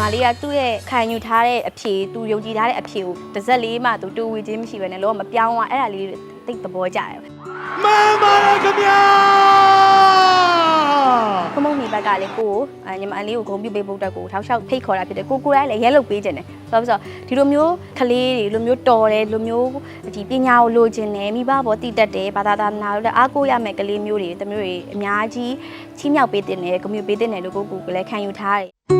မာလေးကသူ့ရဲ့ခံယူထားတဲ့အဖြေသူယုံကြည်ထားတဲ့အဖြေကိုတစ်စက်လေးမှသူတူဝေခြင်းမရှိဘဲနဲ့လောကမပြောင်းသွားအဲ့ဒါလေးတိတ်သဘောကျတယ်မှန်ပါတယ်ခင်ဗျာဖမုံနေဘက်ကလည်းကိုကိုအဲညီမအလေးကိုဂုံပြူပေးဖို့အတွက်ကိုထောက်လျှောက်ဖိတ်ခေါ်တာဖြစ်တယ်ကိုကိုရိုင်းလည်းရဲလုပ်ပေးခြင်းတယ်ဆိုတော့ဆိုတော့ဒီလိုမျိုးကလေးတွေလိုမျိုးတော်တယ်လိုမျိုးဒီပညာကိုလိုချင်တယ်မိဘဘောတည်တတ်တယ်ဘာသာသာနာလို့လည်းအားကိုးရမယ်ကလေးမျိုးတွေတမျိုးတွေအများကြီးချီးမြှောက်ပေးတင်တယ်ဂုံပြူပေးတင်တယ်လို့ကိုကိုကလည်းခံယူထားတယ်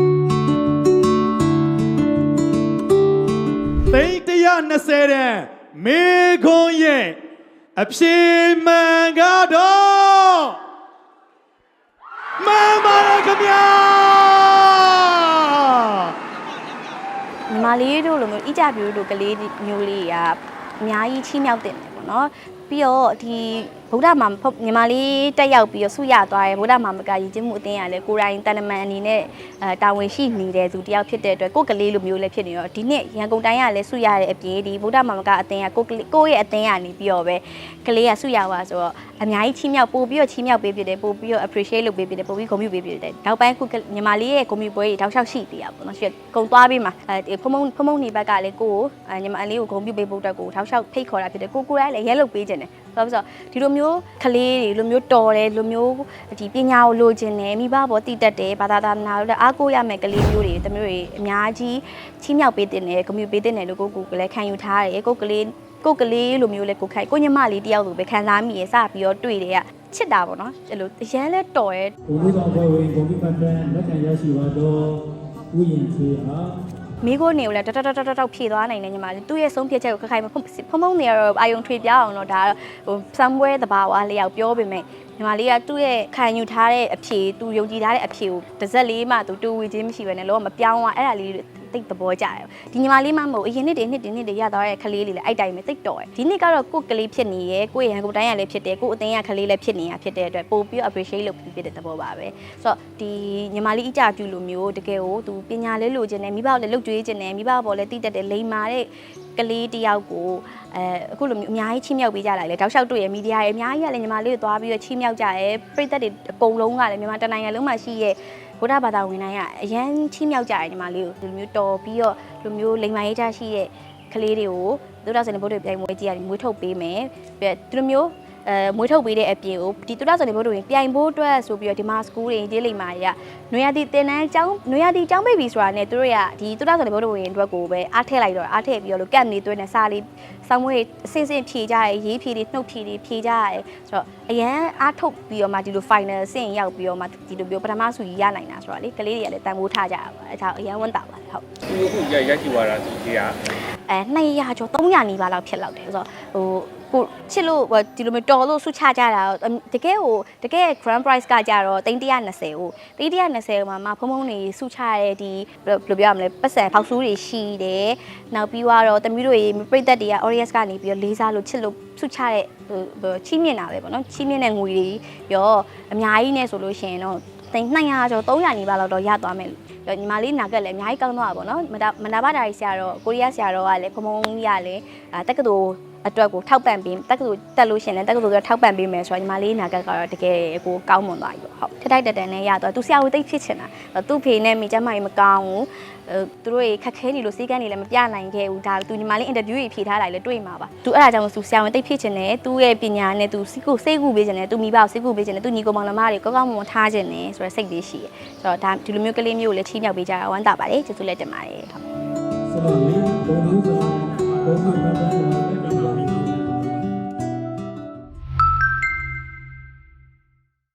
သိန်း120တန်းမေခွန်းရဲ့အဖြေမှန်ကတော့မှန်ပါတယ်ခင်ဗျာညီမလေးတို့လိုမျိုးအကြပြိုးတို့ကလေးမျိုးလေးကအများကြီးချီးမြှောက်တင်တယ် ပေါ့နော်ပြီးတော့ဒီဗုဒ္ဓမှာဖုတ်ညီမလေးတက်ရောက်ပြီးတော့ဆုရသွားတယ်ဗုဒ္ဓမှာမကရည်ကျင်းမှုအသင်းရလဲကိုယ်တိုင်တန်တမန်အနေနဲ့အဲတာဝန်ရှိနေတဲ့သူတယောက်ဖြစ်တဲ့အတွက်ကိုယ်ကလေးလိုမျိုးလည်းဖြစ်နေတော့ဒီနှစ်ရန်ကုန်တိုင်းကလည်းဆုရတဲ့အပြင်ဒီဗုဒ္ဓမှာမကအသင်းကကိုယ်ကလေးကိုယ့်ရဲ့အသင်းကနေပြီးတော့ပဲကလေးကဆုရသွားဆိုတော့အများကြီးချီးမြှောက်ပို့ပြီးတော့ချီးမြှောက်ပေးဖြစ်တယ်ပို့ပြီးတော့ appreciate လုပ်ပေးဖြစ်တယ်ပို့ပြီးဂုဏ်ပြုပေးဖြစ်တယ်နောက်ပိုင်းခုညီမလေးရဲ့ဂုဏ်ပြုပွဲတွေတောက်လျှောက်ရှိသေးတာပေါ့နော်ရှိကုံသွားပြီးမှအဲဖုံဖုံဖုံဖုံနေဘက်ကလည်းကိုကိုညီမလေးကိုဂုဏ်ပြုပေးဖို့အတွက်ကိုတောက်လျှောက်ဖိတ်ခေါ်တာဖြစ်တယ်ကိုကိုရိုင်းလည်းရဲလုပ်ပေးခြင်းတယ်ဆိုတော့ဒီလိုမျိုးကလေးတွေလိုမျိုးတော်တယ်လိုမျိုးဒီပညာကိုလိုချင်တယ်မိဘဘောတည်တတ်တယ်ဘာသာသာနာလို့လည်းအားကိုးရမယ်ကလေးမျိုးတွေတမျိုးတွေအများကြီးချီးမြှောက်ပေးတင်တယ်ဂုဏ်ပြုပေးတင်တယ်လို့ကိုကိုကလည်းခံယူထားတယ်ကိုကလေးကိုကလေးလိုမျိုးလဲကိုခိုင်ကိုညမလေးတယောက်လိုပဲခံစားမိရစပြီးတော့တွေ့တယ်ကချစ်တာပေါ့နော်အဲ့လိုအရန်လဲတော်တယ်ဘုံလူဆောင်ဖွဲ့ဝင်ဂုံပြပတ်တန်းလက်ခံရရှိပါတော့ဥယျာဉ်ချေအား မိခိုးနေကိုလည်းတတတတတတဖြေသွားနိုင်တယ်ညီမလေးသူ့ရဲ့ဆုံးဖြတ်ချက်ကိုခက်ခိုင်မဖုံဖုံဖုံနေရတော့အာယုံထွေပြအောင်တော့ဒါဟို somewhere တဘာဝလျောက်ပြောပေမဲ့ညီမလေးကသူ့ရဲ့ခံယူထားတဲ့အဖြေသူယုံကြည်ထားတဲ့အဖြေကိုတစ်စက်လေးမှသူတူဝေခြင်းမရှိဘဲနဲ့လောကမပြောင်းသွားအဲ့ဒါလေး တိတ်သဘောကျတယ်ဒီညီမလေးမှမဟုတ်အရင်နှစ်တွေနှစ်တွေနှစ်တွေရသွားတဲ့ကလေးလေးလည်းအဲ့တိုင်းပဲတိတ်တော်တယ်ဒီနှစ်ကတော့ကိုယ့်ကလေးဖြစ်နေရယ်ကိုယ့်ရန်ကုန်တိုင်းရလည်းဖြစ်တယ်ကိုယ့်အတင်းရကလေးလည်းဖြစ်နေရဖြစ်တဲ့အတွက်ပို့ပြီး appreciate လုပ်ပြီးဖြစ်တဲ့သဘောပါပဲဆိုတော့ဒီညီမလေးအကြပြူလိုမျိုးတကယ်ကိုသူပညာလေးလိုချင်တယ်မိဘကိုလည်းလှုပ်ကြွေးချင်တယ်မိဘပေါ်လည်းတည်တတ်တယ်လိန်မာတဲ့ကလေးတယောက်ကိုအဲအခုလိုမျိုးအများကြီးချီးမြှောက်ပေးကြတာလေတောက်လျှောက်တွေ့ရမီဒီယာရဲ့အများကြီးကလည်းညီမလေးကိုသွားပြီးတော့ချီးမြှောက်ကြရဲပြည်သက်တွေအကုန်လုံးကလည်းမြန်မာတနိုင်ငံလုံးမှာရှိရဲ့ ဗုဒ္ဓဘာသာဝင်တိုင်းကအရန်ချီးမြှောက်ကြရဲညီမလေးကိုဒီလိုမျိုးတော်ပြီးတော့လူမျိုးလိန်မာရေးချရှိတဲ့ကလေးတွေကိုသုဒ္ဓဆန်ဘုဒ္ဓပြိုင်မွေးကြီးကနေမွေးထုတ်ပေးမယ်ပြီးတော့ဒီလိုမျိုး အဲမွေးထုတ်ပေးတဲ့အပြင်ကိုဒီသုဒ္ဓဆန်ဘုဒ္ဓဝင်ပြိုင်ဖို့အတွက်ဆိုပြီးတော့ဒီမှာစကူးတွေဒီလိမ်မာတွေကနွေရာသီတင်တန်းကျောင်းနွေရာသီကျောင်းပိတ်ပြီဆိုတာနဲ့သူတို့ကဒီသုဒ္ဓဆန်ဘုဒ္ဓဝင်အတွက်ကိုပဲအားထည့်လိုက်တော့အားထည့်ပြီးတော့လို့ကန့်နေသွင်းနေစားလေးဆောင်းမွေးအစင်စင်ဖြေကြရဲရေးဖြေတွေနှုတ်ဖြေတွေဖြေကြရဲဆိုတော့အရန်အားထုတ်ပြီးတော့မှဒီလို final အဆင့်ရောက်ပြီးတော့မှဒီလိုမျိုးပထမဆူကြီးရနိုင်တာဆိုတော့လေကလေးတွေကလည်းတန်ဖိုးထားကြတာပါအဲဒါအရန်ဝန်တာပါတယ်ဟုတ်ဒီခုရရရှိသွားတာဒီကြီးကအဲ200ကျော်300နီးပါးလောက်ဖြစ်လောက်တယ်ဆိုတော့ဟို ကိုချစ်လို့ဟိုဒီလိုမျိုးတော်လို့ဆုချကြတာအမ်တကယ်ဟိုတကယ် grand prize ကကြတော့320ကို320မှာမှဖုံဖုံနေဆုချရတဲ့ဒီဘယ်လိုပြောရမလဲပတ်စံဖောက်ဆူးတွေရှိတယ်နောက်ပြီးတော့တမီးတို့ရေပြိသက်တွေက audience ကနေပြီးတော့လေးစားလို့ချစ်လို့ဆုချတဲ့ဟိုဟိုချီးမြှင့်တာပဲပေါ့နော်ချီးမြှင့်တဲ့ငွေတွေရောအများကြီးနဲ့ဆိုလို့ရှိရင်တော့သိန်း200ကျော်300နီးပါးလောက်တော့ရသွားမယ်တော့ညီမလေးနာကက်လည်းအများကြီးကောင်းသွားတာပေါ့နော်မတာမနာပါတာကြီးဆရာတော့ကိုရီးယားဆရာတော်ကလည်းဖုံဖုံကြီးကလည်းအာတက္ကသိုလ် အတွက်ကိုထောက်ပံ့ပေးတက္ကသိုလ်တက်လို့ရှရင်လည်းတက္ကသိုလ်ကထောက်ပံ့ပေးမယ်ဆိုတော့ညီမလေးနာကက်ကတော့တကယ်ကိုကောင်းမွန်သွားပြီပေါ့ဟုတ်ထက်တိုက်တက်တန်နဲ့ရသွားသူဆရာကိုသိဖြစ်ချင်တာသူ့ဖေနဲ့မိကျမကြီးမကောင်းဘူးအဲသူတို့ရေခက်ခဲနေလို့စီးကန်းနေလည်းမပြနိုင်ခဲ့ဘူးဒါသူညီမလေးအင်တာဗျူးကြီးဖြေထားလိုက်လည်းတွေ့မှာပါသူအဲ့ဒါကြောင့်သူဆရာဝန်သိဖြစ်ချင်တယ်သူ့ရဲ့ပညာနဲ့သူစိတ်ကိုစိတ်ကူပေးချင်တယ်သူမိဘကိုစိတ်ကူပေးချင်တယ်သူညီကောင်မောင်နှမတွေကောင်းကောင်းမွန်မွန်ထားချင်တယ်ဆိုတော့စိတ်လေးရှိတယ်ဆိုတော့ဒါဒီလိုမျိုးကလေးမျိုးကိုလည်းချီးမြှောက်ပေးကြတာဝမ်းသာပါတယ်ကျေးဇူးလည်းတင်ပါတယ်ဟုတ်ဆရာမင်းဘုံလူဆောင်ဘုံ